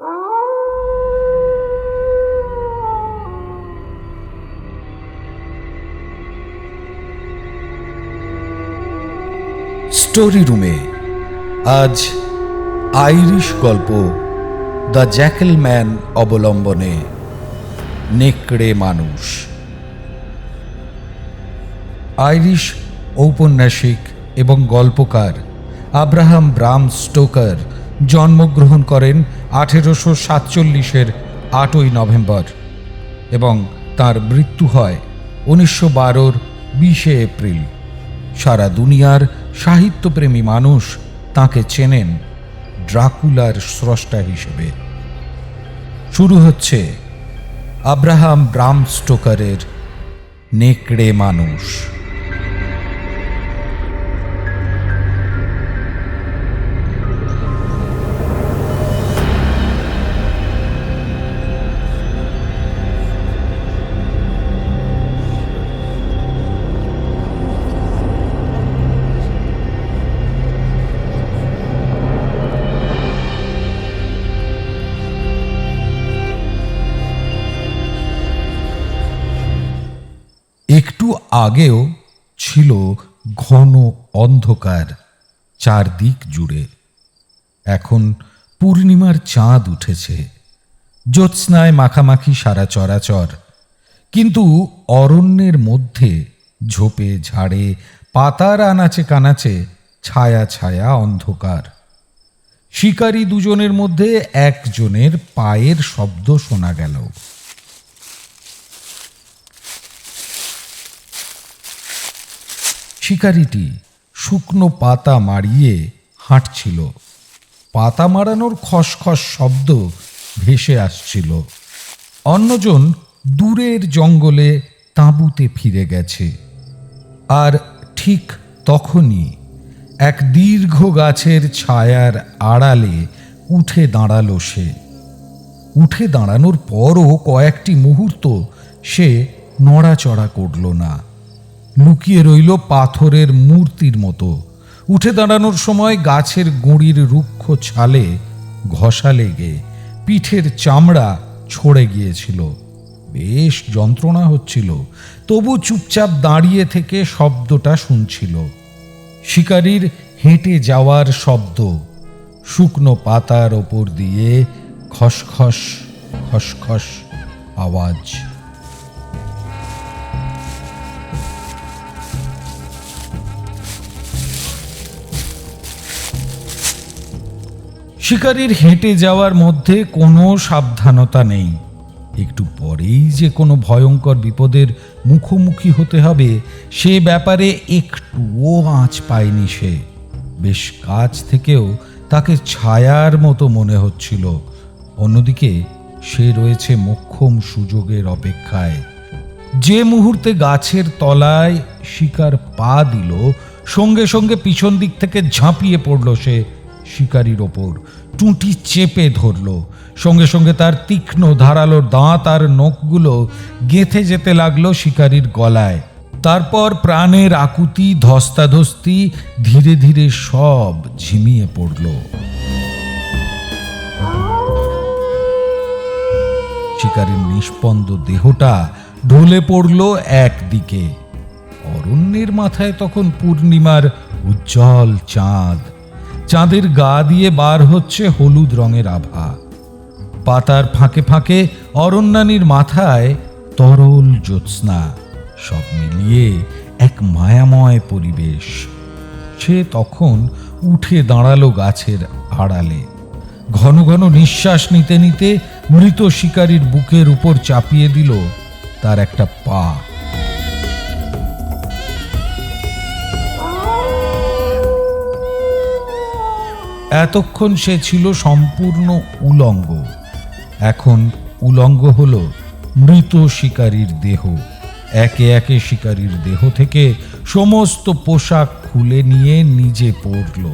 Story রুমে আজ Irish গল্প দ্য জ্যাকেল ম্যান অবলম্বনে নেকড়ে মানুষ। আইরিশ ঔপন্যাসিক এবং গল্পকার আব্রাহাম ব্রাম স্টোকার জন্মগ্রহণ করেন আঠেরোশো সাতচল্লিশের আটই নভেম্বর এবং তার মৃত্যু হয় উনিশশো বারোর বিশে এপ্রিল। সারা দুনিয়ার সাহিত্যপ্রেমী মানুষ তাকে চেনেন ড্রাকুলার স্রষ্টা হিসেবে। শুরু হচ্ছে আব্রাহাম ব্রাম স্টোকারের নেকড়ে মানুষ। আগেও ছিল ঘন অন্ধকার চারদিক জুড়ে। এখন পূর্ণিমার চাঁদ উঠেছে। জ্যোৎস্নায় মাখামাখি সারা চরাচর। কিন্তু অরণ্যের মধ্যে ঝোপে ঝাড়ে, পাতার আনাচে কানাচে ছায়া ছায়া অন্ধকার। শিকারী দুজনের মধ্যে একজনের পায়ের শব্দ শোনা গেল। শিকারিটি শুকনো পাতা মারিয়ে হাঁটছিল। পাতা মারানোর খসখস শব্দ ভেসে আসছিল। অন্যজন দূরের জঙ্গলে তাঁবুতে ফিরে গেছে। আর ঠিক তখনই এক দীর্ঘ গাছের ছায়ার আড়ালে উঠে দাঁড়াল সে। উঠে দাঁড়ানোর পরও কয়েকটি মুহূর্ত সে নড়াচড়া করল না। লুকিয়ে রইল পাথরের মূর্তির মতো। উঠে দাঁড়ানোর সময় গাছের গুঁড়ির রুক্ষ ছালে ঘষা লেগে পিঠের চামড়া ছড়ে গিয়েছিল। বেশ যন্ত্রণা হচ্ছিল, তবু চুপচাপ দাঁড়িয়ে থেকে শব্দটা শুনছিল। শিকারীর হেঁটে যাওয়ার শব্দ, শুকনো পাতার ওপর দিয়ে খসখস খসখস আওয়াজ। শিকারীর হেঁটে যাওয়ার মধ্যে কোনো সাবধানতা নেই। একটু পরেই যে কোনো ভয়ঙ্কর বিপদের মুখোমুখি হতে হবে, সে ব্যাপারে একটুও আঁচ পায়নি সে। বেশ কাছ থেকেও তাকে ছায়ার মতো মনে হচ্ছিল। অন্যদিকে সে রয়েছে মোক্ষম সুযোগের অপেক্ষায়। যে মুহূর্তে গাছের তলায় শিকার পা দিল, সঙ্গে সঙ্গে পিছন দিক থেকে ঝাঁপিয়ে পড়ল সে। শিকারির ওপর। টুঁটি চেপে ধরল। সঙ্গে সঙ্গে তার তীক্ষ্ণ ধারালো দাঁত আর নখগুলো গেঁথে যেতে লাগল শিকারির গলায়। তারপর প্রাণের আকুতি, ধস্তাধস্তি ধীরে ধীরে সব ঝিমিয়ে পড়ল। শিকারীর নিষ্পন্দ দেহটা ঢলে পড়ল একদিকে। অরণ্যের মাথায় তখন পূর্ণিমার উজ্জ্বল চাঁদ চাঁদের গা দিয়ে বার হচ্ছে হলুদ রঙের আভা। পাতার ফাঁকে ফাঁকে অরণ্যানীর মাথায় তরল জ্যোৎস্না, সব মিলিয়ে এক মায়াময় পরিবেশ। সে তখন উঠে দাঁড়াল গাছের আড়ালে। ঘন ঘন নিঃশ্বাস নিতে নিতে মৃত শিকারীর বুকের উপর চাপিয়ে দিল তার একটা পা। এতক্ষণ সে ছিল সম্পূর্ণ উলঙ্গ। এখন উলঙ্গ হল মৃত শিকারীর দেহ। একে একে শিকারীর দেহ থেকে সমস্ত পোশাক খুলে নিয়ে নিজে পরল।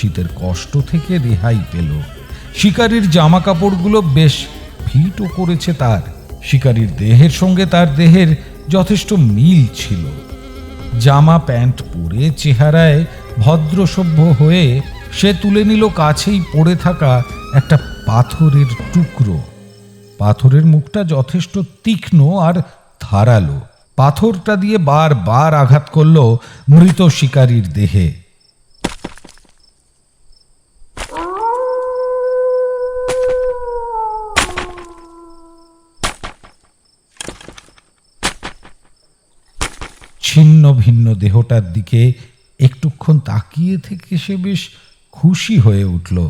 শীতের কষ্ট থেকে রেহাই পেল। শিকারীর জামা কাপড়গুলো বেশ ফিটও করেছে তার। শিকারীর দেহের সঙ্গে তার দেহের যথেষ্ট মিল ছিল। জামা প্যান্ট পরে চেহারায় ভদ্রসভ্য হয়ে সে তুলে নিল কাছেই পড়ে থাকা একটা পাথরের টুকরো। পাথরের মুখটা যথেষ্ট তীক্ষ্ণ আর ধারালো। পাথরটা দিয়ে বারবার আঘাত করল মৃত শিকারীর দেহে। ছিন্ন ভিন্ন দেহটার দিকে একটুক্ষণ তাকিয়ে থেকে সে বেশ খুশি হয়ে উঠল।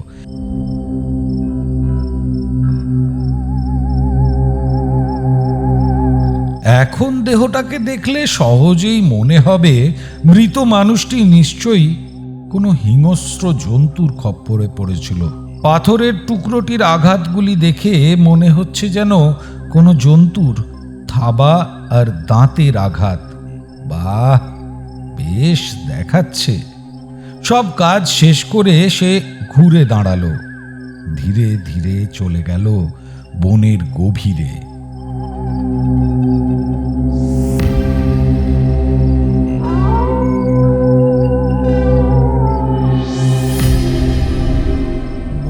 এখন দেহটাকে দেখলে সহজেই মনে হবে মৃত মানুষটি নিশ্চয়ই কোনো হিংস্র জন্তুর খপ্পরে পড়েছিল। পাথরের টুকরোটির আঘাতগুলি দেখে মনে হচ্ছে যেন কোনো জন্তুর থাবা আর দাঁতের আঘাত। বাহ, বেশ দেখাচ্ছে। সব কাজ শেষ করে সে ঘুরে দাঁড়াল। ধীরে ধীরে চলে গেল বনের গভীরে।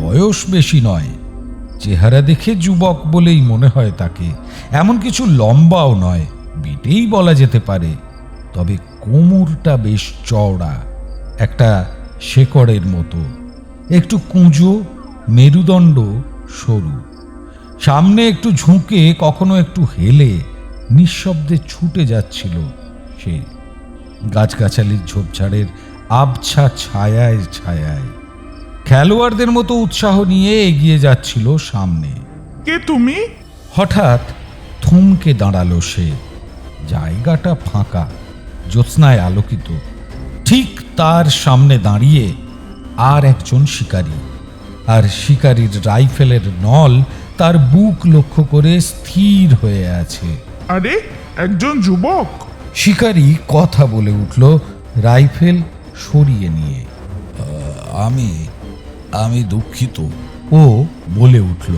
বয়স বেশি নয়। চেহারা দেখে যুবক বলেই মনে হয় তাকে। এমন কিছু লম্বাও নয়, বিটেই বলা যেতে পারে। তবে কোমরটা বেশ চওড়া। একটা শেকড়ের মতো। একটু কুঁজো মেরুদণ্ড সরু। সামনে একটু ঝুঁকে কখনো একটু হেলে নিঃশব্দে ছুটে যাচ্ছিল সে। গাছগাছালির ঝোপঝাড়ের আবছা ছায়ায় ছায়ায়। খেলোয়াড়দের মতো উৎসাহ নিয়ে এগিয়ে যাচ্ছিল সামনে। কে তুমি? হঠাৎ থমকে দাঁড়াল সে। জায়গাটা ফাঁকা জ্যোৎস্নায় আলোকিত। ঠিক তার সামনে দাঁড়িয়ে আর একজন শিকারী। আর শিকারীর রাইফেলের নল তার বুক লক্ষ্য করে স্থির হয়ে আছে। আরে একজন যুবক। শিকারী কথা বলে উঠল রাইফেল সরিয়ে নিয়ে। আমি আমি দুঃখিত। ও বলে উঠল।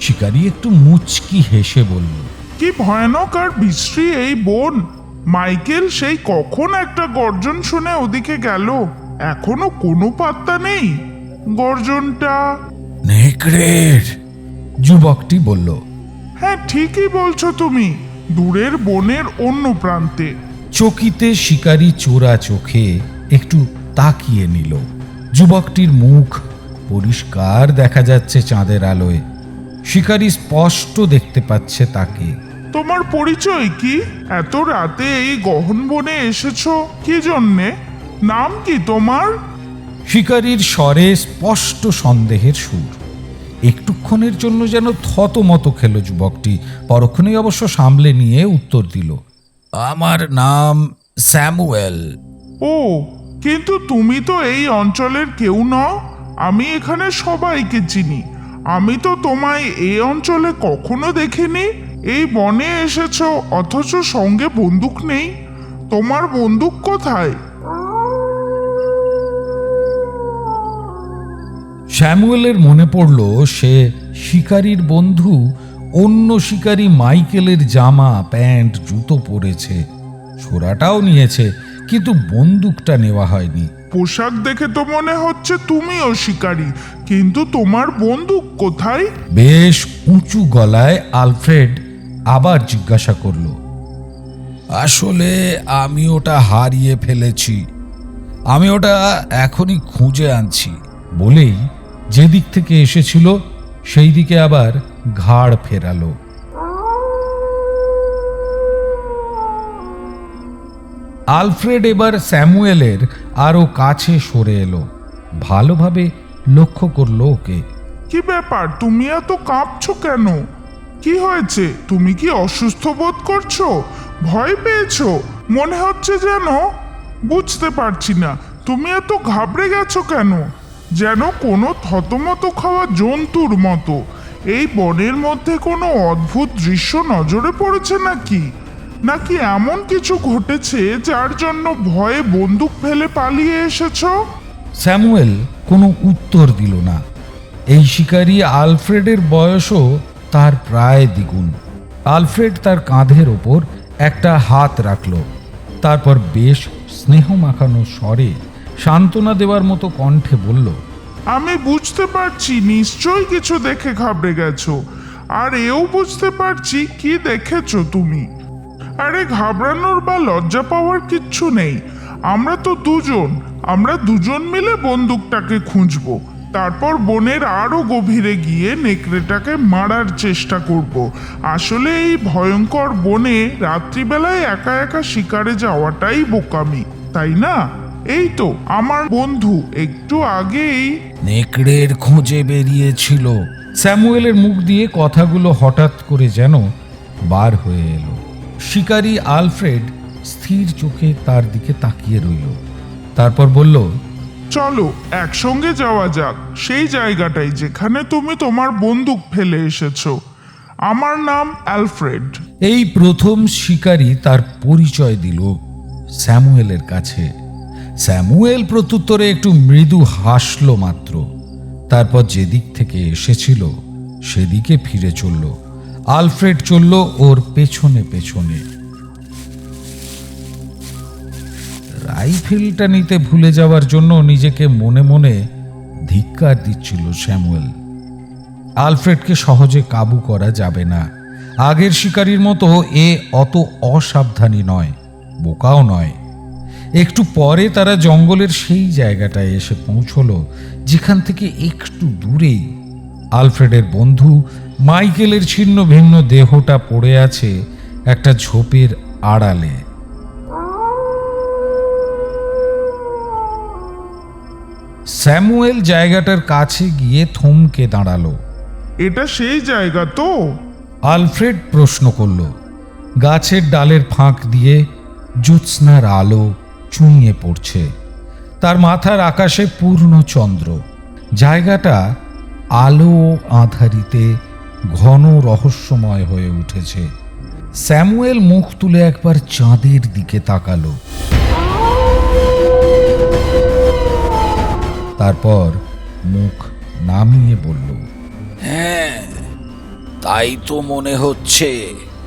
শিকারী একটু মুচকি হেসে বলল কি ভয়ানক আর বিশ্রী এই বন। মাইকেল সেই কখন একটা গর্জন শুনে ওদিকে গেল। এখনও কোনো পাত্তা নেই। গর্জনটা নেকড়ের যুবকটি বলল। হ্যাঁ ঠিকই বলছো তুমি। দূরের বনের অন্য প্রান্তে। চকিতে শিকারী চোরা চোখে একটু তাকিয়ে নিল। যুবকটির মুখ পরিষ্কার দেখা যাচ্ছে চাঁদের আলোয়। শিকারী স্পষ্ট দেখতে পাচ্ছে তাকে। তোমার পরিচয় কি? এত রাতে এই গহন বনে এসেছ কি জন্যে? নাম কি তোমার? শিকারীর স্বরে স্পষ্ট সন্দেহের সুর। একটুক্ষণের জন্য যেন থতমত খেল যুবকটি পরক্ষণেই অবশ্য সামলে নিয়ে উত্তর দিল আমার নাম স্যামুয়েল। ও কিন্তু তুমি তো এই অঞ্চলের কেউ নও আমি এখানে সবাইকে চিনি। আমি তো তোমায় এই অঞ্চলে কখনো দেখিনি। এই বনে এসেছ অথচ সঙ্গে বন্দুক নেই। তোমার বন্দুক কোথায়? স্যামুয়েলের মনে পড়ল সে শিকারীর বন্ধু অন্য শিকারী মাইকেলের জামা প্যান্ট জুতো পরেছে। ছোড়াটাও নিয়েছে কিন্তু বন্দুকটা নেওয়া হয়নি। পোশাক দেখে তো মনে হচ্ছে তুমিও শিকারী কিন্তু তোমার বন্দুক কোথায়? বেশ উঁচু গলায় আলফ্রেড আবার জিজ্ঞাসা করল আসলে আমি ওটা হারিয়ে ফেলেছি। আমি ওটা এখনই খুঁজে আনছি। বলেই যেদিক থেকে এসেছিল সেই দিকে আবার ঘাড় ফেরালো। আলফ্রেড এবার স্যামুয়েলের আরও কাছে সরে এলো। ভালোভাবে লক্ষ্য করল ওকে। কি ব্যাপার? তুমি এত কাঁপছো কেন? কি হয়েছে? তুমি কি অসুস্থ বোধ করছ? ভয় পেয়েছ? মনে হচ্ছে যেন বুঝতে পারছি না। তুমি এত ঘাবড়ে গেছো কেন? যেন কোনো থতমত খাওয়া জন্তুর মতো। এই বনের মধ্যে কোনো অদ্ভুত দৃশ্য নজরে পড়েছে নাকি? নাকি এমন কিছু ঘটেছে যার জন্য ভয়ে বন্দুক ফেলে পালিয়ে এসেছ? স্যামুয়েল, কোনো উত্তর দিল না। এই শিকারী আলফ্রেডের বয়সও তার প্রায় দ্বিগুণ। আলফ্রেড তার কাঁধের ওপর একটা হাত রাখল। তারপর বেশ স্নেহ মাখানো স্বরে সান্ত্বনা দেওয়ার মতো কণ্ঠে বলল, আমি বুঝতে পারছি, নিশ্চয়ই কিছু দেখে ঘাবড়ে গেছো। আর এও বুঝতে পারছি কি দেখেছ তুমি। আরে, ঘাবড়ানোর বা লজ্জা পাওয়ার কিচ্ছু নেই। আমরা তো দুজন, আমরা দুজন মিলে বন্দুকটাকে খুঁজবো। তারপর বনের আরও গভীরে গিয়ে নেকড়েটাকে মারার চেষ্টা করব। আসলে এই ভয়ঙ্কর বনে রাত্রিবেলায় একা একা শিকারে যাওয়াটাই বোকামি, তাই না? এই তো, আমার বন্ধু একটু আগেই নেকড়ের খোঁজে বেরিয়েছিল। স্যামুয়েলের মুখ দিয়ে কথাগুলো হঠাৎ করে যেন বার হয়ে এলো। শিকারী আলফ্রেড স্থির চোখে তার দিকে তাকিয়ে রইল। তারপর বলল চলো, একসঙ্গে যাওয়া যাক। সেই জায়গাটাই যেখানে তুমি তোমার বন্দুক ফেলে এসেছ। আমার নাম অ্যালফ্রেড। এই প্রথম শিকারী তার পরিচয় দিল স্যামুয়েলের কাছে। স্যামুয়েল প্রত্যুত্তরে একটু মৃদু হাসল মাত্র। তারপর যেদিক থেকে এসেছিল, সেদিকে ফিরে চলল। আলফ্রেড চলল ওর পেছনে পেছনে। রাইফেলটা নিতে ভুলে যাওয়ার জন্য নিজেকে মনে মনে ধিক্কার দিচ্ছিল স্যামুয়েল। আলফ্রেডকে সহজে কাবু করা যাবে না। আগের শিকারীর মতো এ অত অসাবধানী নয়, বোকাও নয়। একটু পরে তারা জঙ্গলের সেই জায়গাটায় এসে পৌঁছল, যেখান থেকে একটু দূরেই। আলফ্রেডের বন্ধু মাইকেলের ছিন্ন ভিন্ন দেহটা পড়ে আছে একটা ঝোপের আড়ালে। স্যামুয়েল জায়গাটার কাছে গিয়ে থমকে দাঁড়াল। এটা সেই জায়গা তো। আলফ্রেড প্রশ্ন করল। গাছের ডালের ফাঁক দিয়ে জ্যোৎস্নার আলো চুঁইয়ে পড়ছে। তার মাথার আকাশে পূর্ণ চন্দ্র। জায়গাটা আলো ও আধারিতে ঘন রহস্যময় হয়ে উঠেছে। স্যামুয়েল মুখ তুলে একবার চাঁদের দিকে তাকালো। তারপর মুখ নামিয়ে বলল হ্যাঁ তাই তো মনে হচ্ছে।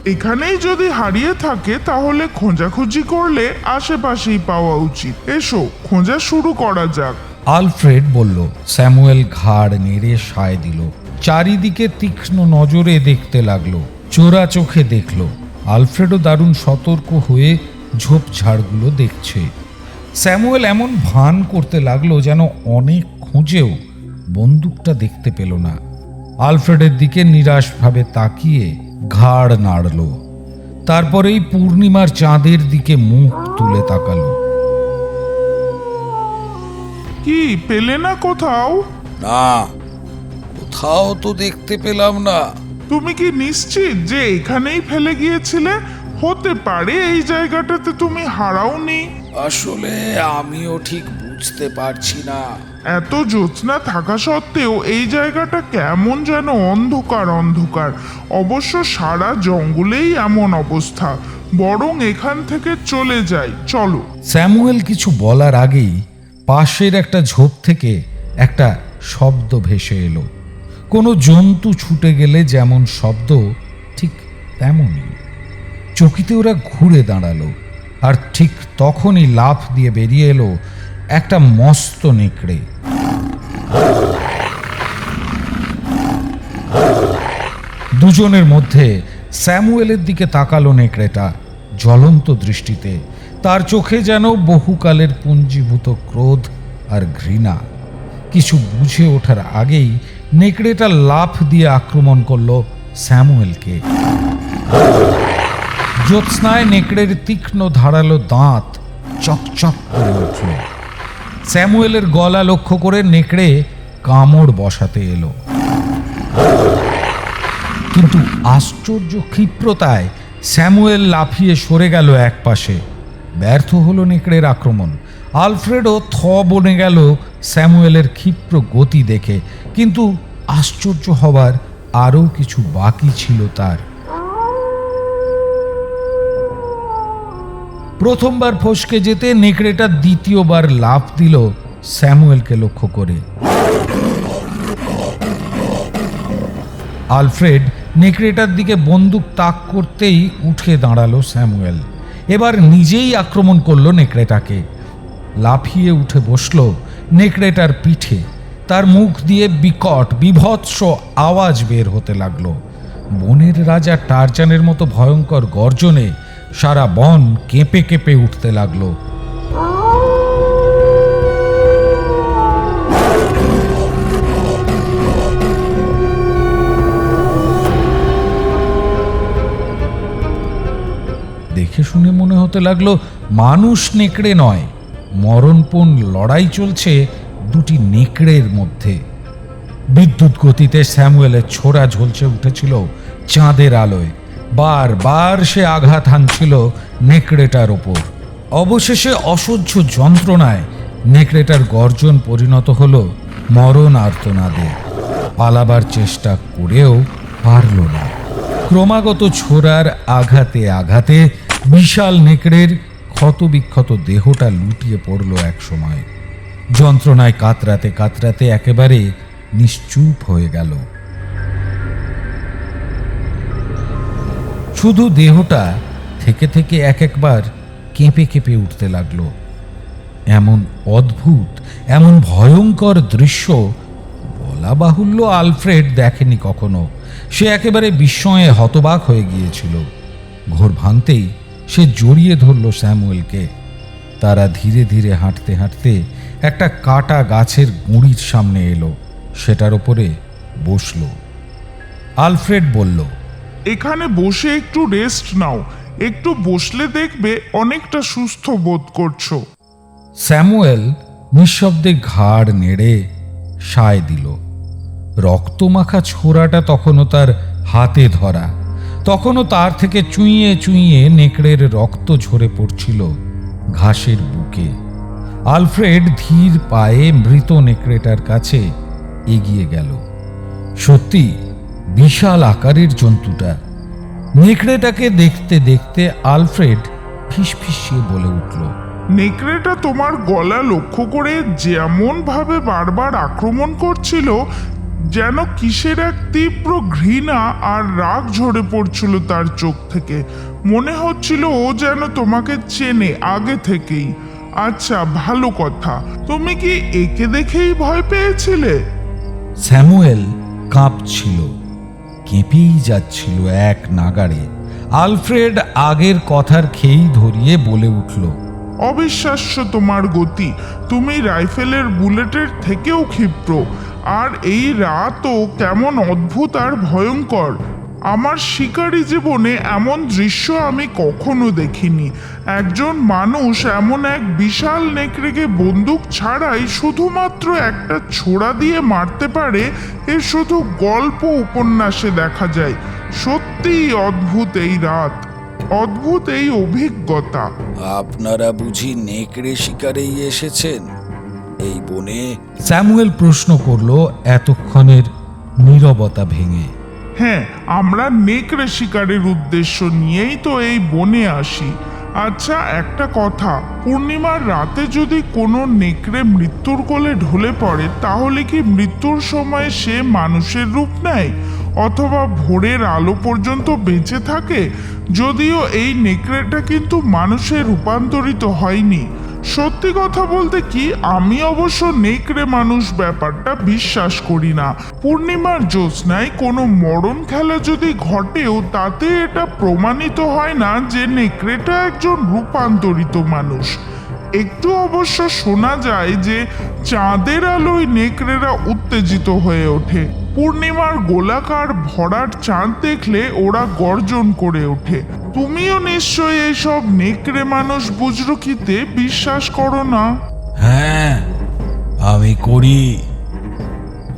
এখানেই যদি হারিয়ে থাকে তাহলে খোঁজাখুঁজি করলে আশেপাশেই পাওয়া উচিত। এসো খোঁজা শুরু করা যাক। আলফ্রেড বলল স্যামুয়েল ঘাড় নেড়ে সায় দিল চারিদিকে তীক্ষ্ণ নজরে দেখতে লাগল চোরা চোখে দেখল। আলফ্রেডও দারুণ সতর্ক হয়ে ঝোপঝাড়গুলো দেখছে। স্যামুয়েল এমন ভান করতে লাগল যেন অনেক খুঁজেও বন্দুকটা দেখতে পেল না। আলফ্রেডের দিকে নিরাশভাবে তাকিয়ে ঘাড় নাড়ল। তারপরেই পূর্ণিমার চাঁদের দিকে মুখ তুলে তাকালো। কি পেলে না কোথাও? না কোথাও তো দেখতে পেলাম না। তুমি কি নিশ্চিত যে এখানেই ফেলে গিয়েছিলে? হতে পারে এই জায়গাটাতে তুমি হারাওনি। আসলে আমিও ঠিক বুঝতে পারছি না। এত জ্যোৎস্না থাকা সত্ত্বেও এই জায়গাটা কেমন যেন অন্ধকার অন্ধকার। অবশ্য সারা জঙ্গলেই এমন অবস্থা। বরং এখান থেকে চলে যাই চলো। স্যামুয়েল কিছু বলার আগেই পাশের একটা ঝোপ থেকে একটা শব্দ ভেসে এলো। কোনো জন্তু ছুটে গেলে যেমন শব্দ ঠিক তেমনই। চকিতে ওরা ঘুরে দাঁড়াল। আর ঠিক তখনই লাফ দিয়ে বেরিয়ে এলো একটা মস্ত নেকড়ে। দুজনের মধ্যে স্যামুয়েলের দিকে তাকালো নেকড়েটা জ্বলন্ত দৃষ্টিতে। তার চোখে যেন বহুকালের পুঞ্জীভূত ক্রোধ আর ঘৃণা। কিছু বুঝে ওঠার আগেই নেকড়েটা লাফ দিয়ে আক্রমণ করল স্যামুয়েলকে। জ্যোৎস্নায় নেকড়ের তীক্ষ্ণ ধারালো দাঁত চকচক করে উঠল। স্যামুয়েলের গলা লক্ষ্য করে নেকড়ে কামড় বসাতে এলো। কিন্তু আশ্চর্য ক্ষিপ্রতায় স্যামুয়েল লাফিয়ে সরে গেল একপাশে ব্যর্থ হলো নেকড়ের আক্রমণ। আলফ্রেডও থ বনে গেল স্যামুয়েলের ক্ষিপ্র গতি দেখে, কিন্তু আশ্চর্য হবার আরও কিছু বাকি ছিল তার। প্রথমবার ফসকে যেতে নেকড়েটা দ্বিতীয়বার লাফ দিল স্যামুয়েলকে লক্ষ্য করে। আলফ্রেড নেকড়েটার দিকে বন্দুক তাক করতেই উঠে দাঁড়াল স্যামুয়েল। এবার নিজেই আক্রমণ করল নেকড়েটাকে। লাফিয়ে উঠে বসল নেকড়েটার পিঠে। তার মুখ দিয়ে বিকট, বিভৎস আওয়াজ বের হতে লাগল। বনের রাজা টারজানের মতো ভয়ঙ্কর গর্জনে সারা বন কেঁপে কেঁপে উঠতে লাগল। দেখে শুনে মনে হতে লাগল, মানুষ নেকড়ে নয়, মরণপণ লড়াই চলছে দুটি নেকড়ের মধ্যে। বিদ্যুৎ গতিতে স্যামুয়েলের ছোড়া ঝলসে উঠেছিল চাঁদের আলোয়। বারবার সে আঘাত হানছিল নেকড়েটার ওপর। অবশেষে অসহ্য যন্ত্রণায় নেকড়েটার গর্জন পরিণত হল মরণ আর্তনাদে। পালাবার চেষ্টা করেও পারল না। ক্রমাগত ছোড়ার আঘাতে আঘাতে বিশাল নেকড়ের ক্ষতবিক্ষত দেহটা লুটিয়ে পড়ল এক সময়। যন্ত্রণায় কাতরাতে কাতরাতে একেবারে নিশ্চুপ হয়ে গেল। শুধু দেহটা থেকে থেকে এক একবার কেঁপে কেঁপে উঠতে লাগল। এমন অদ্ভুত, এমন ভয়ঙ্কর দৃশ্য বলা বাহুল্য আলফ্রেড দেখেনি কখনো। সে একেবারে বিস্ময়ে হতবাক হয়ে গিয়েছিল। ঘোর ভাঙতেই সে জড়িয়ে ধরল স্যামুয়েলকে। তারা ধীরে ধীরে হাঁটতে হাঁটতে একটা কাটা গাছের গুঁড়ির সামনে এলো। সেটার ওপরে বসল। আলফ্রেড বলল এখানে বসে একটু রেস্ট নাও। একটু বসলে দেখবে অনেকটা সুস্থ বোধ করছ। স্যামুয়েল নিঃশব্দে ঘাড় নেড়ে সায় দিল। রক্তমাখা ছোড়াটা তখনও তার হাতে ধরা। তখনও তার থেকে চুইয়ে চুইয়ে নেকড়ের রক্ত ঝরে পড়ছিল ঘাসের বুকে। আলফ্রেড ধীর পায়ে মৃত নেকড়েটার কাছে এগিয়ে গেল। সত্যি বিশাল আকারের জন্তুটা। নেকড়েটাকে দেখতে দেখতে আলফ্রেড ফিসফিসিয়ে বলে উঠল নেকড়েটা তোমার গলা লক্ষ্য করে যেমন ভাবে বারবার আক্রমণ করছিল যেন কিসের এক তীব্র ঘৃণা আর রাগ ঝরে পড়ছিল তার চোখ থেকে। মনে হচ্ছিল ও যেন তোমাকে চেনে আগে থেকেই। আচ্ছা ভালো কথা। তুমি কি একে দেখেই ভয় পেয়েছিলে? স্যামুয়েল কাঁপছিল। কেঁপেই যাচ্ছিল এক নাগাড়ে। আলফ্রেড আগের কথার খেয়েই ধরিয়ে বলে উঠল, অবিশ্বাস্য তোমার গতি। তুমি রাইফেলের বুলেটের থেকেও ক্ষিপ্র। আর এই রাতও কেমন অদ্ভুত আর ভয়ঙ্কর। আমার শিকারী জীবনে এমন দৃশ্য আমি কখনো দেখিনি। একজন মানুষ এমন এক বিশাল নেকড়েকে বন্দুক ছাড়াই শুধুমাত্র একটা ছোড়া দিয়ে মারতে পারে এ শুধু গল্প উপন্যাসে দেখা যায়। সত্যিই অদ্ভুত এই রাত অদ্ভুত এই অভিজ্ঞতা। আপনারা বুঝি নেকড়ে শিকারেই এসেছেন? এই বনে স্যামুয়েল প্রশ্ন করল এতক্ষণের নীরবতা ভেঙে। হ্যাঁ আমরা নেকড়ে শিকারের উদ্দেশ্য নিয়েই তো এই বনে আসি। আচ্ছা একটা কথা, পূর্ণিমার রাতে যদি কোনো নেকড়ে মৃত্যুর কোলে ঢলে পড়ে, তাহলে কি মৃত্যুর সময় সে মানুষের রূপ নেয়? অথবা ভোরের আলো পর্যন্ত বেঁচে থাকে? যদিও এই নেকড়েটা কিন্তু মানুষে রূপান্তরিত হয়নি। সত্যি কথা বলতে কি, আমি অবশ্য নেকড়ে মানুষ ব্যাপারটা বিশ্বাস করি না। পূর্ণিমার জ্যোৎস্নায় কোনো মরণ খেলা যদি ঘটেও, তাতে এটা প্রমাণিত হয় না যে নেকড়েটা একজন রূপান্তরিত মানুষ। একটু অবশ্য শোনা যায় যে চাঁদের আলোয় নেকড়েরা উত্তেজিত হয়ে ওঠে। পূর্ণিমার গোলাকার ভরাট চাঁদ দেখলে ওরা গর্জন করে ওঠে। তুমিও নিশ্চয়ই এইসব নেকড়ে মানুষ বুজরুকিতে বিশ্বাস করো না? হ্যাঁ আমি করি।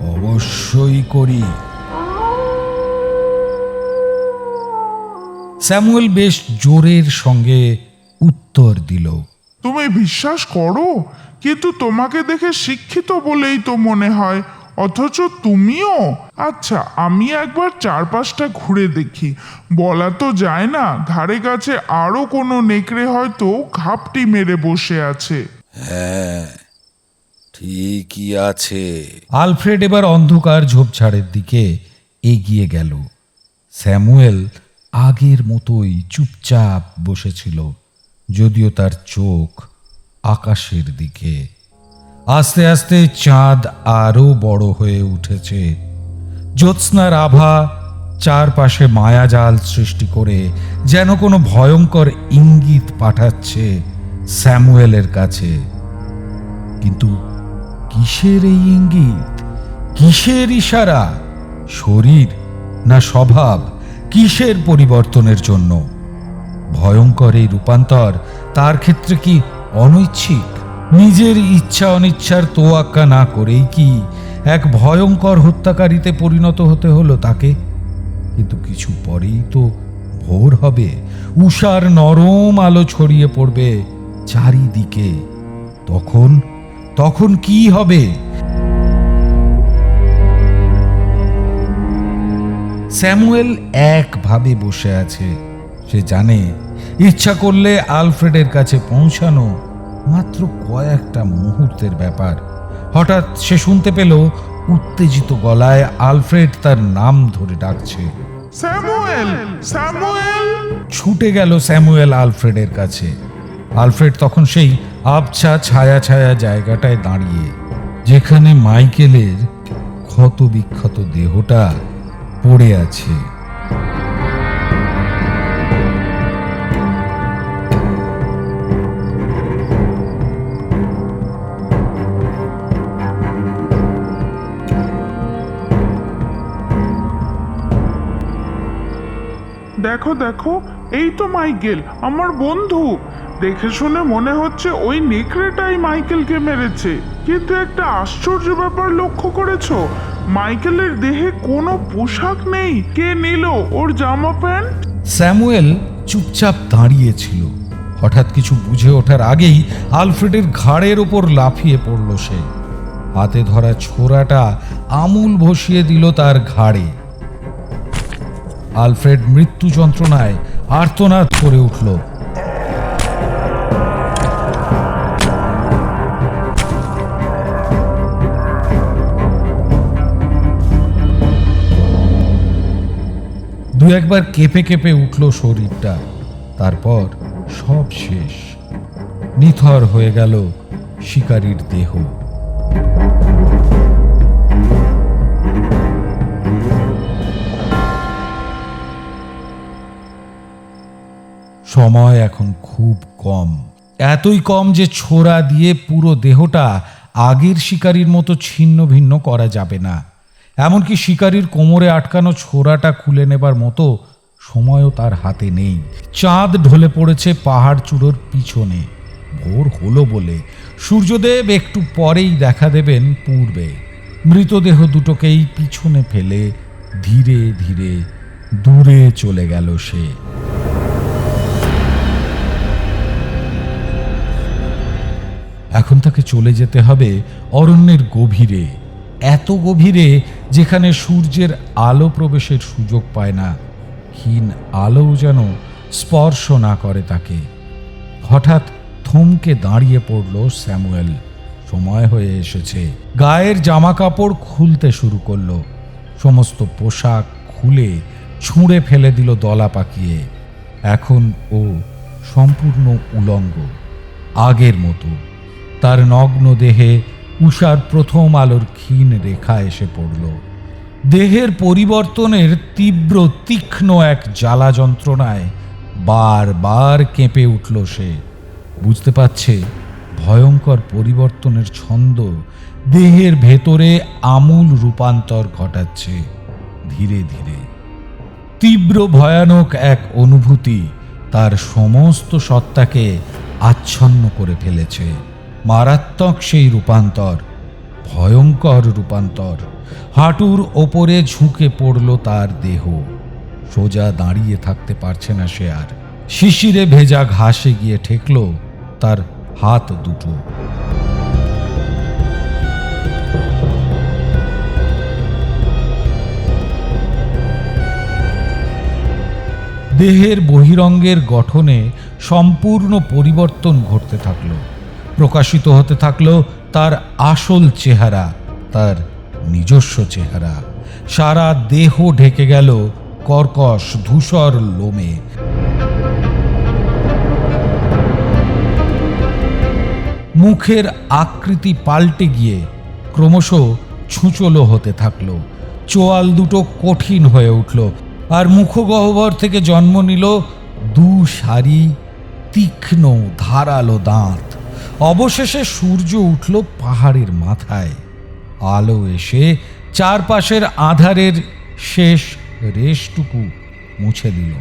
অবশ্যই করি। স্যামুয়েল বেশ জোরের সঙ্গে উত্তর দিল। তুমি বিশ্বাস করো? কিন্তু তোমাকে দেখে শিক্ষিত বলেই তো মনে হয় অথচ তুমিও? আচ্ছা আমি একবার চারপাশটা ঘুরে দেখি। বলা তো যায় না ধারে কাছে আরও কোনো নেকড়ে হয়তো ঘাপটি মেরে বসে আছে। হ্যাঁ ঠিকই আছে। আলফ্রেড এবার অন্ধকার ঝোপঝাড়ের দিকে এগিয়ে গেল। স্যামুয়েল আগের মতোই চুপচাপ বসেছিল যদিও তার চোখ আকাশের দিকে আস্তে আস্তে চাঁদ আরও বড় হয়ে উঠেছে। জ্যোৎস্নার আভা চারপাশে মায়াজাল সৃষ্টি করে যেন কোনো ভয়ঙ্কর ইঙ্গিত পাঠাচ্ছে স্যামুয়েলের কাছে। কিন্তু কিসের এই ইঙ্গিত? কিসের ইশারা? শরীর না স্বভাব? কিসের পরিবর্তনের জন্য? ভয়ঙ্কর এই রূপান্তর তার ক্ষেত্রে কি অনৈচ্ছিক? নিজের ইচ্ছা অনিচ্ছার তোয়াক্কা না করেই কি এক ভয়ঙ্কর হত্যাকারীতে পরিণত হতে হলো তাকে? কিন্তু কিছু পরেই তো ভোর হবে। উষার নরম আলো ছড়িয়ে পড়বে চারিদিকে। তখন তখন কি হবে? স্যামুয়েল একভাবে বসে আছে। সে জানে, ইচ্ছা করলে আলফ্রেডের কাছে পৌঁছানো মাত্র কয়েকটা মুহূর্তের ব্যাপার। হঠাৎ সে শুনতে পেল উত্তেজিত গলায় আলফ্রেড তার নাম ধরে ডাকছে। স্যামুয়েল! স্যামুয়েল! ছুটে গেল স্যামুয়েল আলফ্রেডের কাছে। আলফ্রেড তখন সেই আবছা ছায়া ছায়া জায়গাটায় দাঁড়িয়ে যেখানে মাইকেলের ক্ষত বিক্ষত দেহটা পড়ে আছে। দেখো দেখো, এই তো মাইকেল, আমার বন্ধু। দেখে শুনে মনে হচ্ছে ওই নেকড়েটাই মাইকেলকে মেরেছে। কিন্তু একটা আশ্চর্য ব্যাপার লক্ষ্য করেছ? মাইকেলের দেহে কোনো পোশাক নেই। কে নিল ওর জামা প্যান্ট? স্যামুয়েল চুপচাপ দাঁড়িয়েছিল হঠাৎ কিছু বুঝে ওঠার আগেই আলফ্রেডের ঘাড়ের ওপর লাফিয়ে পড়ল সে। হাতে ধরা ছোরাটা আমূল ভসিয়ে দিল তার ঘাড়ে। আলফ্রেড মৃত্যু যন্ত্রণায় আর্তনাদ করে উঠল। দু একবার কেঁপে কেঁপে উঠল শরীরটা। তারপর সব শেষ। নিথর হয়ে গেল শিকারীর দেহ। সময় এখন খুব কম। এতই কম যে ছোড়া দিয়ে পুরো দেহটা আগের শিকারীর মতো ছিন্ন ভিন্ন করা যাবে না। এমনকি শিকারীর কোমরে আটকানো ছোড়াটা খুলে নেবার মতো সময়ও তার হাতে নেই। চাঁদ ঢলে পড়েছে পাহাড় চূড়োর পিছনে। ভোর হলো বলে সূর্যদেব একটু পরেই দেখা দেবেন পূর্বে। মৃতদেহ দুটোকেই পিছনে ফেলে ধীরে ধীরে দূরে চলে গেল সে। এখন তাকে চলে যেতে হবে অরণ্যের গভীরে, এত গভীরে যেখানে সূর্যের আলো প্রবেশের সুযোগ পায় না। ক্ষীণ আলো যেন স্পর্শ না করে তাকে। হঠাৎ থমকে দাঁড়িয়ে পড়ল স্যামুয়েল। সময় হয়ে এসেছে। গায়ের জামা কাপড় খুলতে শুরু করল। সমস্ত পোশাক খুলে ছুঁড়ে ফেলে দিল দলা পাকিয়ে। এখন ও সম্পূর্ণ উলঙ্গ, আগের মতো। তার নগ্ন দেহে উষার প্রথম আলোর ক্ষীণ রেখা এসে পড়ল। দেহের পরিবর্তনের তীব্র, তীক্ষ্ণ এক জ্বালা যন্ত্রণায় বারবার কেঁপে উঠল সে। বুঝতে পারছে, ভয়ঙ্কর পরিবর্তনের ছন্দ দেহের ভেতরে আমূল রূপান্তর ঘটাচ্ছে। ধীরে ধীরে তীব্র ভয়ানক এক অনুভূতি তার সমস্ত সত্তাকে আচ্ছন্ন করে ফেলেছে। মারাত্মক সেই রূপান্তর, ভয়ঙ্কর রূপান্তর। হাঁটুর ওপরে ঝুঁকে পড়ল তার দেহ। সোজা দাঁড়িয়ে থাকতে পারছে না সে আর। শিশিরে ভেজা ঘাসে গিয়ে ঠেকল তার হাত দুটো। দেহের বহিরঙ্গের গঠনে সম্পূর্ণ পরিবর্তন ঘটতে থাকল। প্রকাশিত হতে থাকল তার আসল চেহারা, তার নিজস্ব চেহারা। সারা দেহ ঢেকে গেল কর্কশ ধূসর লোমে। মুখের আকৃতি পাল্টে গিয়ে ক্রমশ ছুঁচলো হতে থাকল। চোয়াল দুটো কঠিন হয়ে উঠল আর মুখগহ্বর থেকে জন্ম নিল দু সারি তীক্ষ্ণ ধারালো দাঁত। অবশেষে সূর্য উঠল পাহাড়ের মাথায়। আলো এসে চারপাশের আধারের শেষ রেশটুকু মুছে দিল।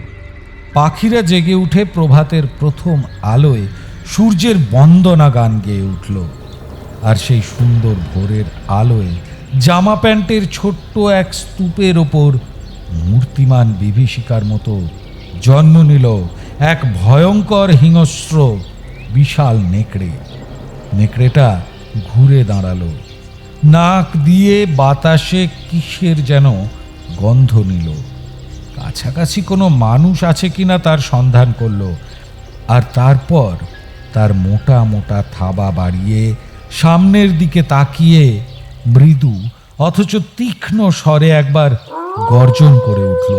পাখিরা জেগে উঠে প্রভাতের প্রথম আলোয় সূর্যের বন্দনা গান গেয়ে উঠল। আর সেই সুন্দর ভোরের আলোয় জামা প্যান্টের ছোট্ট এক স্তূপের ওপর মূর্তিমান বিভীষিকার মতো জন্ম নিল এক ভয়ঙ্কর হিংস্র বিশাল নেকড়ে। নেকড়েটা ঘুরে দাঁড়াল। নাক দিয়ে বাতাসে কিসের যেন গন্ধ নিল। কাছাকাছি কোনো মানুষ আছে কিনা তার সন্ধান করল। আর তারপর তার মোটা মোটা থাবা বাড়িয়ে সামনের দিকে তাকিয়ে মৃদু, অথচ তীক্ষ্ণ স্বরে একবার গর্জন করে উঠল।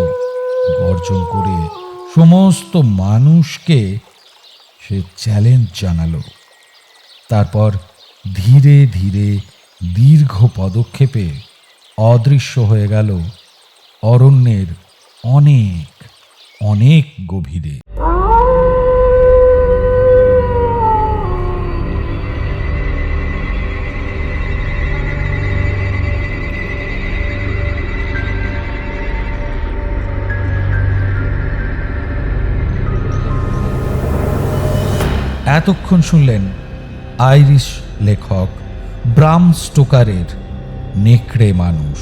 গর্জন করে সমস্ত মানুষকে সে চ্যালেঞ্জ জানালো। তারপর ধীরে ধীরে দীর্ঘ পদক্ষেপে অদৃশ্য হয়ে গেল অরণ্যের অনেক অনেক গভীরে। এতক্ষণ শুনলেন আইরিশ লেখক ব্রাম স্টোকারের নেকড়ে মানুষ।